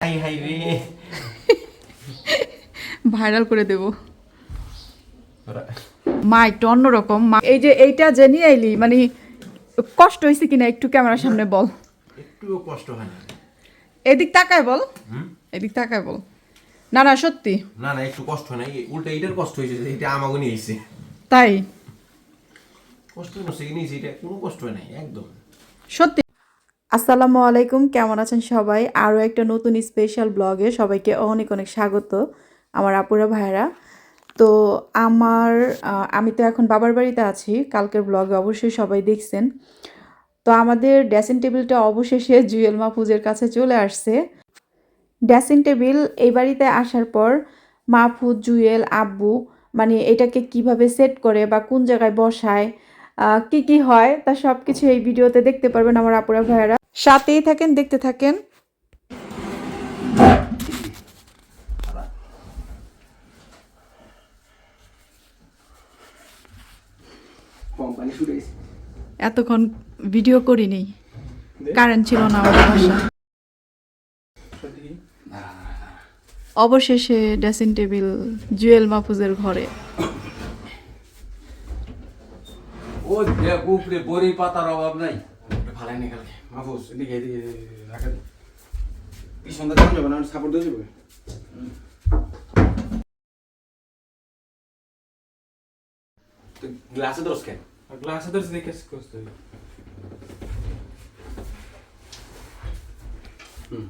High high রে। Viral করে দেব। মা একটু অন্যরকম। মা এই যে এইটা যে নিয়ে আইলি মানে কষ্ট হয়েছে কিনা একটু ক্যামেরার সামনে বল। একটুও কষ্ট হয় না। এদিক তাকায় বল। এদিক তাকায় বল। না না সত্যি। না না একটু কষ্ট হয় না। উল্টা এটার কষ্ট হয়েছে এটা আমাকে নিয়ে এসেছে তাই? কষ্ট হচ্ছে কি নিয়েছে? এটা কোনো কষ্ট হয় নাই একদম। সত্যি। আসসালামু আলাইকুম, কেমন আছেন সবাই? আরও একটা নতুন স্পেশাল ব্লগে সবাইকে অনেক অনেক স্বাগত, আমার আপুরা ভাইরা তো আমার আমি তো এখন বাবার বাড়িতে আছি, কালকের ব্লগে অবশ্যই সবাই দেখছেন। তো আমাদের ড্রেসিং টেবিলটা অবশেষে জুয়েল মাহফুজের কাছে চলে আসছে। ড্রেসিং টেবিল এই বাড়িতে আসার পর মাহফুজ, জুয়েল, আব্বু মানে এটাকে কীভাবে সেট করে বা কোন জায়গায় বসায় কি কি হয় তা সব কিছু এই ভিডিওতে দেখতে পারবেন আমার আপুরা ভাইয়েরা। সাথেই থাকেন দেখতে থাকেন। এতক্ষণ ভিডিও করিনি। কারেন্ট ছিল না আমাদের বাসা। অবশেষে ড্রেসিং টেবিল জুয়েল মাহফুজের ঘরে। ও দেখ উপরে বড়ি পাতার অভাব নাই ভালাই নি কালকে মাহফুজ এদিকে এদিকে রাখেন কি সন্ধ্যা যাবে না সাপোর্ট দিয়ে যাবে গ্লাসে ধরস কেন গ্লাসে ধরস দেখে করতে হুম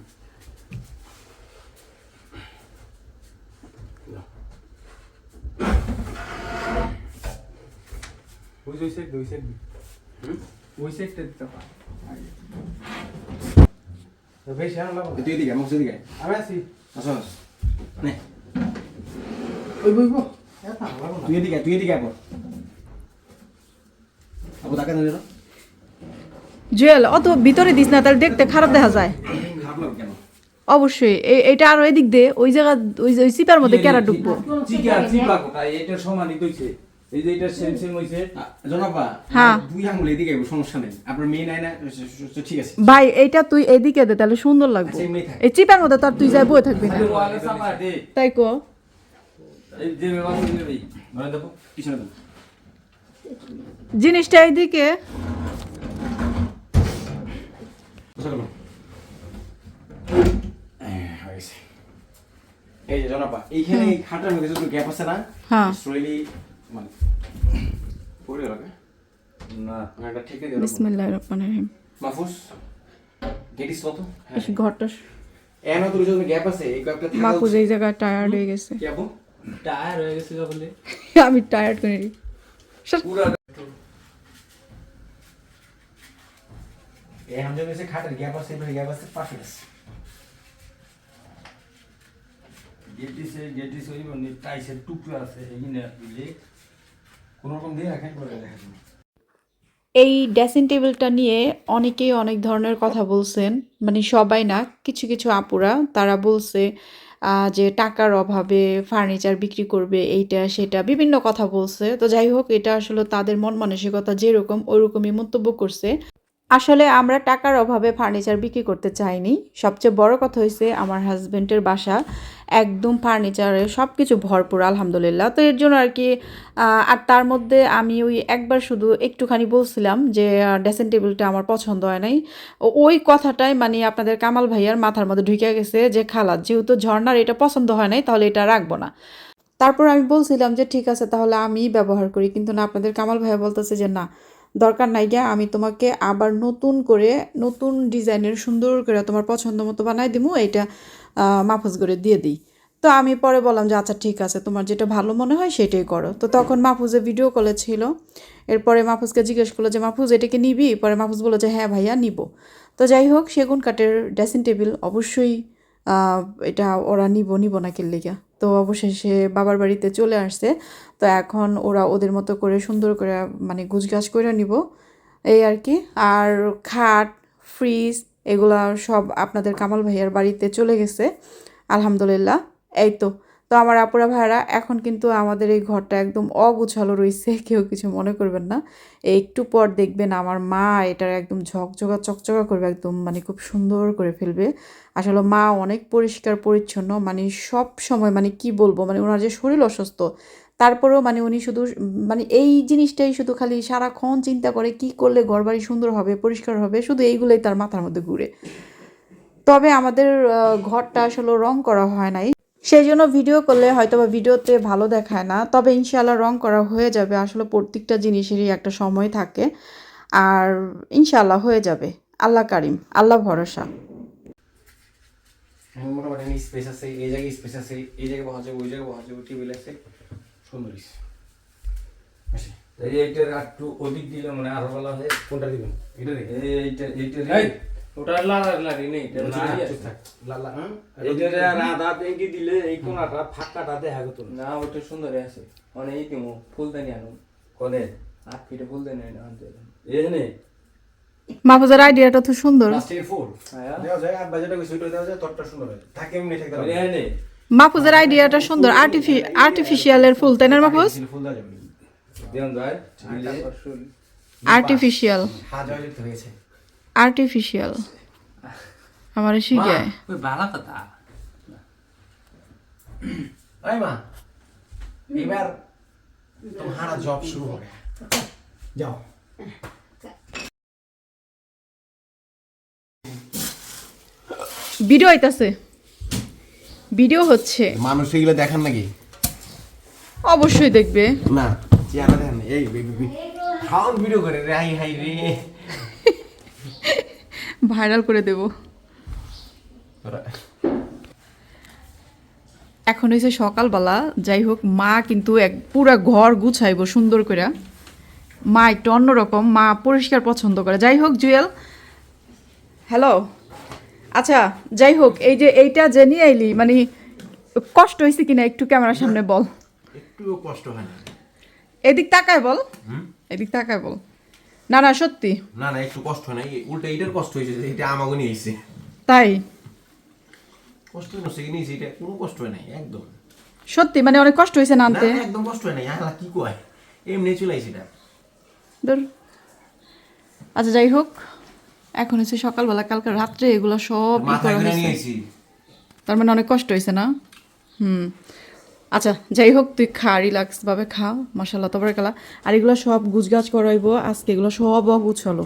ওই যে ওই সাইড ওই সাইড ওই সাইডটা দিতে পার। বেশি আর লাগো তুই এদিকে আয়, মাহফুজ এদিকে আয়। আমি আছি। আসস নে। ওই বই বই এটা লাগো না। তুই এদিকে আয়, তুই এদিকে আয় বল। আবু তাকে না দিল জুয়েল অত ভিতরে দিস না তাহলে দেখতে খারাপ দেখা যায়। অবশ্যই এই এটা আরও এদিক দিয়ে ওই জায়গা ওই চিপার মধ্যে কেরা ঢুকবো? চিকা চিপা কোটা এটার সমানই এই যে এটার সেম সেম হইছে। জনাবা হ্যাঁ। দুই আঙুল এদিকে আইবো, সমস্যা নেই। আপনার মেয়ে নাই না ঠিক আছে। ভাই এইটা তুই এদিকে দে তাহলে সুন্দর লাগবে। আচ্ছা। এই চিপার মধ্যে তো তুই যাই বই থাকবি না। তাই কো। এই যে ব্যবস্থা দিবি ধরে দেবো পিছনে দেবো জিনিসটা এইদিকে। হয়ে এই যে জনাবা এইখানে এই খাটার মধ্যে যত গ্যাপ আছে না হ্যাঁ। মানে পড়ে গেল না? না না, এটা ঠিক আছে বিসমিল্লাহির রহমানির রহিম। মাহফুজ গেটিস কত? হ্যাঁ ঘরটা এন তোর যত গ্যাপ আছে এই গ্যাপটা মাহফুজ এই জায়গায় টায়ার্ড হয়ে গেছে। কি আপু? টায়ার হয়ে গেছে বলে আমি টায়ার্ড করে। সব- এখন যদি সে খাটের গ্যাপ আছে এবারে গ্যাপ আছে পাশে আছে গেটিসে গেটিস ওই মানে টাইসের টুকরো আছে এখানে দিলে এই ড্রেসিং টেবিলটা নিয়ে অনেকেই অনেক ধরনের কথা বলছেন। মানে সবাই না, কিছু কিছু আপুরা, তারা বলছে যে টাকার অভাবে ফার্নিচার বিক্রি করবে, এইটা, সেটা, বিভিন্ন কথা বলছে। তো যাই হোক, এটা আসলে তাদের মন মানসিকতা যেরকম, ওরকমই মন্তব্য করছে। আসলে আমরা টাকার অভাবে ফার্নিচার বিক্রি করতে চাইনি। সবচেয়ে বড় কথা হয়েছে আমার হাজব্যান্ডের বাসা। একদম ফার্নিচারে সব কিছু ভরপুর, আলহামদুলিল্লাহ। তো এর জন্য আর কি আর তার মধ্যে আমি ওই একবার শুধু একটুখানি বলছিলাম যে ড্রেসিং টেবিলটা আমার পছন্দ হয় নাই। ওই কথাটাই মানে আপনাদের কামাল ভাইয়ার মাথার মধ্যে ঢুকে গেছে যে, খালা, যেহেতু ঝর্ণার এটা পছন্দ হয় নাই, তাহলে এটা রাখব না। তারপর আমি বলছিলাম যে, ঠিক আছে, তাহলে আমি ব্যবহার করি। কিন্তু না, আপনাদের কামাল ভাইয়া বলতেছে যে, না। দরকার নাই গিয়া আমি তোমাকে আবার নতুন করে, নতুন ডিজাইনের সুন্দর করে তোমার পছন্দ মতো বানাই দিমু এটা মাফুজ করে দিয়ে দিই। তো আমি পরে বললাম যে আচ্ছা ঠিক আছে, তোমার যেটা ভালো মনে হয় সেটাই করো। তো তখন মাহফুজে ভিডিও কলে ছিল। এরপরে মাহফুজকে জিজ্ঞেস করল যে মাহফুজ এটাকে নিবি? পরে মাহফুজ বলল যে হ্যাঁ ভাইয়া, নিব। তো যাই হোক, সেগুন কাঠের ড্রেসিং টেবিল অবশ্যই এটা ওরা নিব নিব না কিল্লিগা তো অবশেষে বাবার বাড়িতে চলে আসছে। তো এখন ওরা ওদের মতো করে সুন্দর করে মানে গুছগাছ করে নিব। এই আর কি। আর খাট, ফ্রিজ এগুলা সব আপনাদের কামাল ভাইয়ার বাড়িতে চলে গেছে, আলহামদুলিল্লাহ। এই তো তো আমার আপুরা ভাইরা এখন কিন্তু আমাদের এই ঘরটা একদম অগুছালো রয়েছে, কেউ কিছু মনে করবেন না। একটু পর দেখবেন আমার মা এটার একদম ঝকঝকা, চকচকা করবে, একদম মানে খুব সুন্দর করে ফেলবে। আসলে মা অনেক পরিষ্কার, পরিচ্ছন্ন মানে সব সময় মানে কি বলব মানে ওনার যে শরীর অসুস্থ, তারপরেও মানে উনি শুধু মানে এই জিনিসটাই শুধু খালি সারাক্ষণ চিন্তা করে কি করলে ঘর বাড়ি সুন্দর হবে, পরিষ্কার হবে, শুধু এইগুলোই তার মাথার মধ্যে ঘুরে। তবে আমাদের ঘরটা আসলে রং করা হয় নাই। সেই জন্য ভিডিও করলে হয়তো বা ভিডিওতে ভালো দেখায় না তবে ইনশাল্লাহ রং করা হয়ে যাবে। আসলে প্রত্যেকটা জিনিসেরই একটা সময় থাকে আর ইনশাল্লাহ হয়ে যাবে। আল্লাহ কারিম আল্লাহ ভরসা। এখন মোটামুটি স্পেস আছে এই জায়গায় স্পেস আছে এই জায়গায় বসা যাবে ওই জায়গায় বসা যাবে টেবিল আছে সুন্দর হইছে। বেশি এই এইটার একটু অধিক দিলে মানে আরও ভালো হয় কোনটা দিবেন? এটা এইটা এইটার এই! ওটা লাড়ার লাড়ি নেই এটা না, লাড়ি চুপ আছে। থাক লালা এইটার আর আধা ভেঙে দিলে এই কোনাটা ফাঁকাটা দেখা গেত না। না ওটা সুন্দর আছে। অনেক এই দিমু ফুলদানি আনো। কোনে? আট ফিটে ফুলদানি আনো আনতে এখানে মাহফুজের আইডিয়াটা তো সুন্দর। হ্যাঁ। মাহফুজের আইডিয়াটা সুন্দর। আর্টিফিশিয়ালের ফুল তাই না মাহফুজ আর্টিফিশিয়াল হয়েছে আর্টিফিশিয়াল আমার শিখায়। ওই বালা কথা। আই মা এবার তোমার জব শুরু হবে। যাও। ভিডিও আইতাছে। ভিডিও হচ্ছে। মানুষ এগুলো দেখেন নাকি? অবশ্যই দেখবে। না চেহারা দেখেন। এই খাওয়ান ভিডিও করে রে হাই হাই রে। ভাইরাল করে দেব। এখন হয়েছে সকালবেলা যাই হোক মা কিন্তু এক পুরা ঘর গুছাইব সুন্দর করে মা একটু অন্যরকম মা পরিষ্কার পছন্দ করে। যাই হোক জুয়েল। হ্যালো। আচ্ছা যাই হোক এই যে এইটা যে নিয়ে আইলি মানে কষ্ট হয়েছে কিনা একটু ক্যামেরার সামনে বল। একটুও কষ্ট হয় না এদিক তাকায় বল। এদিক তাকায় বল। না না সত্যি। না না একটু কষ্ট না এই উল্টা এটার কষ্ট হয়েছে যে এটা আমাকে নিয়ে এসেছে তাই? কষ্ট হচ্ছে কি নিয়েছে এটা কোনো কষ্ট নাই একদম। সত্যি মানে অনেক কষ্ট হয়েছে না আনতে? একদম কষ্ট নাই আলা কি কয়? এমনি চলে আইছে এটা। ধর। আচ্ছা যাই হোক এখন হচ্ছে সকালবেলা কালকে রাত্রে এগুলো সব হয়েছে। তার মানে অনেক কষ্ট হয়েছে না? হুম। আচ্ছা যাই হোক, তুই খা রিল্যাক্স ভাবে খা মাসাল্লাহ তারপরে কালা আর এগুলো সব গুছগাছ করাইবো, আজকে এগুলো সব অগুছালো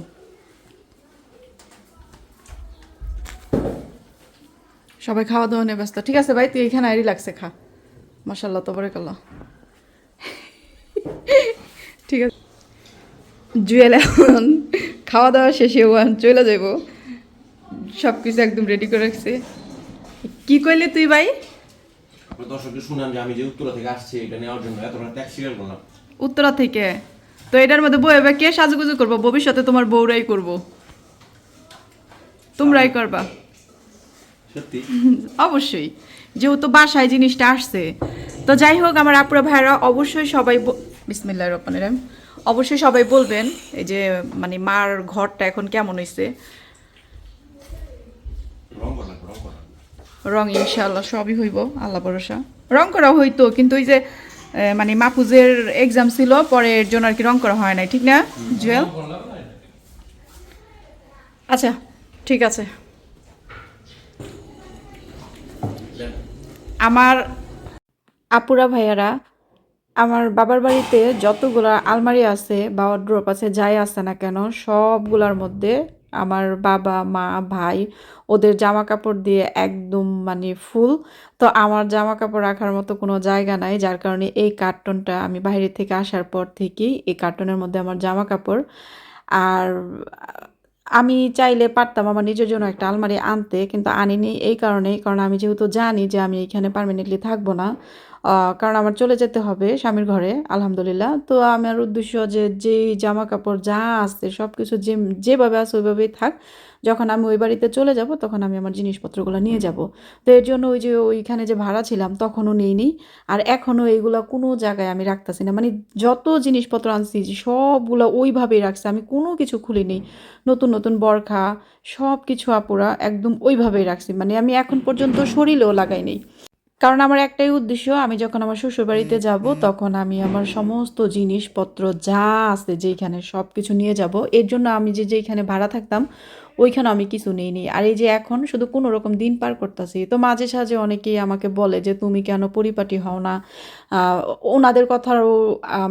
সবাই খাওয়া দাওয়া নিয়ে ব্যস্ত। ঠিক আছে ভাই, তুই এখানে রিল্যাক্সে খা। মাসাল্লাহ তারপরে কালা ঠিক আছে। জুয়েল এখন খাওয়া দাওয়া শেষে ওয়ান চলে যাব সব কিছু একদম রেডি করে রাখছে। কি কইলি তুই ভাই? দর্শককে যে আমি যে উত্তরা থেকে আসছি এটা নেওয়ার জন্য এতটা ট্যাক্স শিকার করলাম। উত্তরা থেকে? তো এটার মধ্যে এবার কে সাজুগুজু করব? ভবিষ্যতে তোমার বউরাই করব। তোমরাই করবা। সত্যি? অবশ্যই। যেহেতু বাসায় জিনিসটা আসছে। তো যাই হোক আমার আপুরা ভাইরা অবশ্যই সবাই বিসমিল্লা রহমানির রহিম। অবশ্যই সবাই বলবেন এই যে মানে মার ঘরটা এখন কেমন হয়েছে রং করলাম রং করলাম রং ইনশাল্লাহ সবই হইব, আল্লাহ ভরসা। রং করা হইতো, কিন্তু ওই যে মানে মাহফুজের এক্সাম ছিল, পরে এর জন্য আর কি রং করা হয় নাই, ঠিক না, জুয়েল? আচ্ছা ঠিক আছে। আমার আপুরা ভাইয়ারা, আমার বাবার বাড়িতে যতগুলো আলমারি আছে বা ড্রপ আছে, যাই আছে না কেন, সবগুলোর মধ্যে আমার বাবা, মা, ভাই ওদের জামা কাপড় দিয়ে একদম মানে ফুল। তো আমার জামা কাপড় রাখার মতো কোনো জায়গা নাই, যার কারণে এই কার্টনটা আমি বাইরে থেকে আসার পর থেকেই এই কার্টনের মধ্যে আমার জামা কাপড় আর আমি চাইলে পারতাম আমার নিজের জন্য একটা আলমারি আনতে, কিন্তু আনিনি এই কারণেই, কারণ আমি যেহেতু জানি যে আমি এখানে পার্মানেন্টলি থাকব না কারণ আমার চলে যেতে হবে স্বামীর ঘরে, আলহামদুলিল্লাহ। তো আমার উদ্দেশ্য যে, যেই জামা কাপড় যা আছে সব কিছু যে, যেভাবে আছে ওইভাবেই থাক। যখন আমি ওই বাড়িতে চলে যাব, তখন আমি আমার জিনিসপত্রগুলো নিয়ে যাব। তো এর জন্য ওই যে, ওইখানে যে ভাড়া ছিলাম, তখনও নেইনি আর এখনও এইগুলা কোনো জায়গায় আমি রাখতেছি না। মানে যত জিনিসপত্র আনছি, সবগুলো ওইভাবেই রাখছি। আমি কোনো কিছু খুলিনি। নতুন নতুন বরখা সব কিছু আপুরা একদম ওইভাবেই রাখছি। মানে আমি এখন পর্যন্ত শরীরেও লাগাই নেই। কারণ আমার একটাই উদ্দেশ্য, আমি যখন আমার শ্বশুরবাড়িতে যাব, তখন আমি আমার সমস্ত জিনিসপত্র যা আছে যেইখানে সব কিছু নিয়ে যাব, এর জন্য আমি যে যেইখানে ভাড়া থাকতাম ওইখানে আমি কিছু নিইনি। আর এই যে এখন শুধু কোনো রকম দিন পার করতেছি। তো মাঝে সাঝে অনেকেই আমাকে বলে যে, তুমি কেন পরিপাটি হও না? ওনাদের কথারও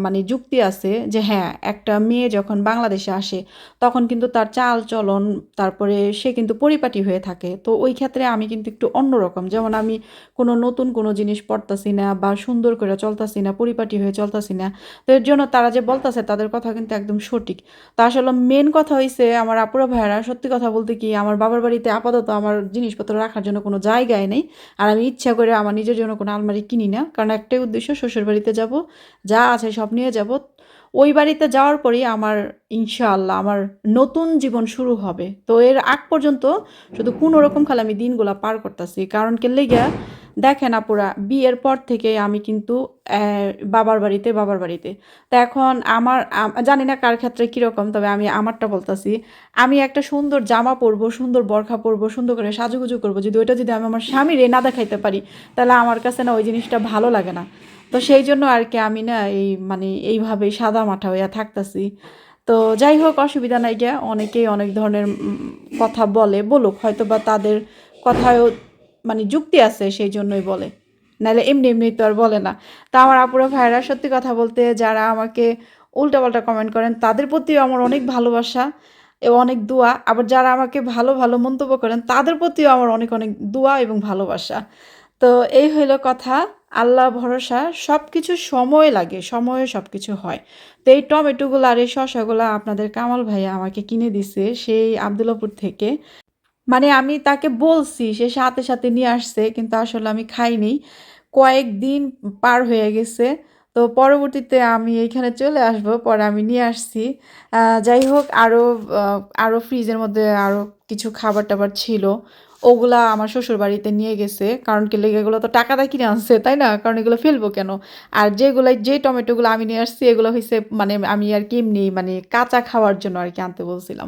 মানে যুক্তি আছে যে হ্যাঁ একটা মেয়ে যখন বাংলাদেশে আসে, তখন কিন্তু তার চাল চলন, তারপরে সে কিন্তু পরিপাটি হয়ে থাকে। তো ওই ক্ষেত্রে আমি কিন্তু একটু অন্যরকম যেমন আমি কোনো নতুন কোনো জিনিস পড়তাছি না বা সুন্দর করে চলতাছি না, পরিপাটি হয়ে চলতাছি না, তো এর জন্য তারা যে বলতাছে, তাদের কথা কিন্তু একদম সঠিক। তো আসলে মেন কথা হইছে, আমার আপুরা ভাইয়েরা সত্যি কথা বলতে কি আমার বাবার বাড়িতে আপাতত আমার জিনিসপত্র রাখার জন্য কোনো জায়গায় নেই। আর আমি ইচ্ছা করে আমার নিজের জন্য কোনো আলমারি কিনি না। কারণ একটাই উদ্দেশ্য, শ্বশুর বাড়িতে যাব, যা আছে সব নিয়ে যাব। ওই বাড়িতে যাওয়ার পরেই আমার ইনশাআল্লাহ আমার নতুন জীবন শুরু হবে। তো এর আগ পর্যন্ত শুধু কোনো রকম খালি আমি দিনগুলা পার করতেছি। কারণ কে লেগে দেখেন আপুরা, বিয়ের পর থেকে আমি কিন্তু বাবার বাড়িতে বাবার বাড়িতে। তো এখন আমার জানি না কার ক্ষেত্রে কীরকম, তবে আমি আমারটা বলতেছি, আমি একটা সুন্দর জামা পরবো, সুন্দর বরখা পরবো, সুন্দর করে সাজুগুজু করব, যদি ওইটা যদি আমি আমার স্বামীরে না দেখাইতে পারি, তাহলে আমার কাছে না ওই জিনিসটা ভালো লাগে না। তো সেই জন্য আর কি আমি না এই মানে এইভাবেই সাদা মাঠা হইয়া থাকতাছি। তো যাই হোক, অসুবিধা নাই গিয়া, অনেকেই অনেক ধরনের কথা বলে, বলুক হয়তো বা তাদের কথায়ও মানে যুক্তি আছে সেই জন্যই বলে। নাহলে এমনি এমনি তো আর বলে না। তা আমার আপুরা ভাইরা সত্যি কথা বলতে যারা আমাকে উল্টাপাল্টা কমেন্ট করেন, তাদের প্রতিও আমার অনেক ভালোবাসা এবং অনেক দোয়া। আবার যারা আমাকে ভালো ভালো মন্তব্য করেন, তাদের প্রতিও আমার অনেক অনেক দোয়া এবং ভালোবাসা। তো এই হইল কথা। আল্লাহ ভরসা সব কিছু সময় লাগে, সময়ে সব কিছু হয়। তো এই টমেটোগুলো আর এই শশাগুলো আপনাদের কামাল ভাইয়া আমাকে কিনে দিছে, সেই আবদুল্লাপুর থেকে। মানে আমি তাকে বলছি, সে সাথে সাথে নিয়ে আসছে, কিন্তু আসলে আমি খাইনি। কয়েকদিন পার হয়ে গেছে, তো পরবর্তীতে আমি এখানে চলে আসব, পরে আমি নিয়ে আসছি। যাই হোক আরও আরও ফ্রিজের মধ্যে আরও কিছু খাবার টাবার ছিল। ওগুলা আমার শ্বশুর বাড়িতে নিয়ে গেছে। কারণ কি লেগে এগুলো তো টাকা দিয়ে কিনে আনছে, তাই না? কারণ এগুলো ফেলব কেন? আর যেগুলো যে টমেটোগুলো আমি নিয়ে আসছি, এগুলো হয়েছে মানে আমি আর কি এমনি মানে কাঁচা খাওয়ার জন্য আর কি আনতে বলছিলাম।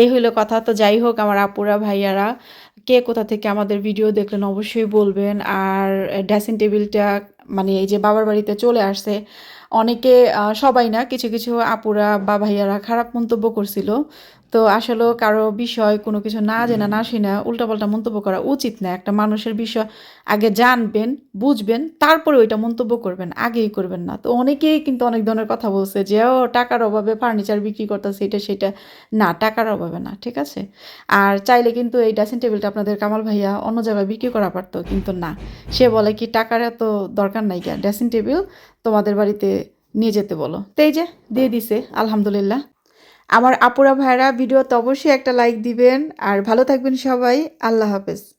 এই হইল কথা। তো যাই হোক, আমার আপুরা, ভাইয়ারা, কে কোথা থেকে আমাদের ভিডিও দেখলেন অবশ্যই বলবেন। আর ড্রেসিং টেবিলটা মানে এই যে বাবার বাড়িতে চলে আসছে, অনেকে সবাই না, কিছু কিছু আপুরা বা ভাইয়ারা খারাপ মন্তব্য করছিল। তো আসলেও কারও বিষয় কোনো কিছু না জেনা না শুনে উল্টাপাল্টা মন্তব্য করা উচিত না। একটা মানুষের বিষয় আগে জানবেন বুঝবেন তারপরে ওইটা মন্তব্য করবেন আগেই করবেন না। তো অনেকেই কিন্তু অনেক ধরনের কথা বলছে যে ও টাকার অভাবে ফার্নিচার বিক্রি করতেছে এটা সেটা। না টাকার অভাবে না ঠিক আছে? আর চাইলে কিন্তু এই ড্রেসিং টেবিলটা আপনাদের কামাল ভাইয়া অন্য জায়গায় বিক্রি করা পারতো কিন্তু না। সে বলে কি টাকার এত দরকার নাই গা ড্রেসিং টেবিল তোমাদের বাড়িতে নিয়ে যেতে বলো। তো এই যে দিয়ে দিছে আলহামদুলিল্লাহ। আমার আপুরা ভাইরা ভিডিওতে অবশ্যই একটা লাইক দিবেন। আর ভালো থাকবেন সবাই। আল্লাহ হাফেজ।